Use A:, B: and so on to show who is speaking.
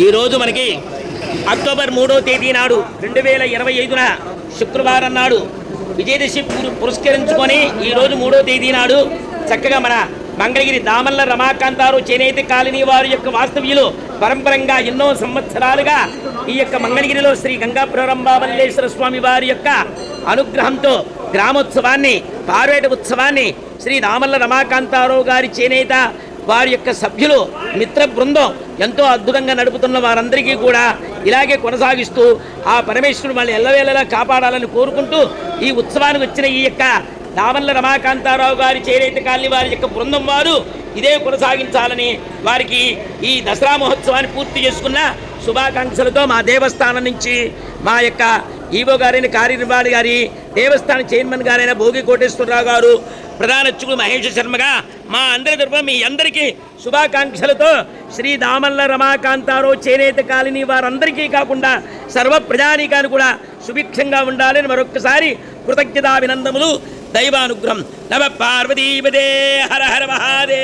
A: ఈరోజు మనకి అక్టోబర్ మూడో తేదీ నాడు రెండు వేల ఇరవై ఐదున శుక్రవారం నాడు విజయదశమి పురస్కరించుకొని ఈరోజు మూడో తేదీ నాడు చక్కగా మన మంగళగిరి దామల్ల రమాకాంతారు చేనేత కాలనీ వారి యొక్క వాస్తవ్యులు పరంపరంగా ఎన్నో సంవత్సరాలుగా ఈ యొక్క మంగళగిరిలో శ్రీ గంగా ప్రారంభావల్లేశ్వర స్వామి వారి యొక్క అనుగ్రహంతో గ్రామోత్సవాన్ని పార్వేట ఉత్సవాన్ని శ్రీ దామల్ల రమాకాంతారావు గారి చేనేత వారి యొక్క సభ్యులు మిత్ర బృందం ఎంతో అద్భుతంగా నడుపుతున్న వారందరికీ కూడా ఇలాగే కొనసాగిస్తూ ఆ పరమేశ్వరుడు వాళ్ళని ఎల్లవేళలా కాపాడాలని కోరుకుంటూ ఈ ఉత్సవానికి వచ్చిన ఈ యొక్క దామల్ల రమాకాంతారావు గారి చేరేత కాలనీ వారి యొక్క బృందం వారు ఇదే కొనసాగించాలని వారికి ఈ దసరా మహోత్సవాన్ని పూర్తి చేసుకున్న శుభాకాంక్షలతో మా దేవస్థానం నుంచి మా యొక్క ఈవో గారైన కార్యనిర్వాహి గారి దేవస్థాన చైర్మన్ గారైన భోగి కోటేశ్వరరావు గారు ప్రధాన అర్చకులు మహేష్ శర్మగా మా అందరి తరఫున మీ అందరికీ శుభాకాంక్షలతో శ్రీ దామల్ల రమాకాంతారావు చేనేత కాలనీ వారందరికీ కాకుండా సర్వ ప్రజానీకాన్ని కూడా సుభిక్షంగా ఉండాలని మరొక్కసారి కృతజ్ఞతాభినందములు దైవానుగ్రహం. నవ పార్వతీపదే హర హర మహాదేవ్.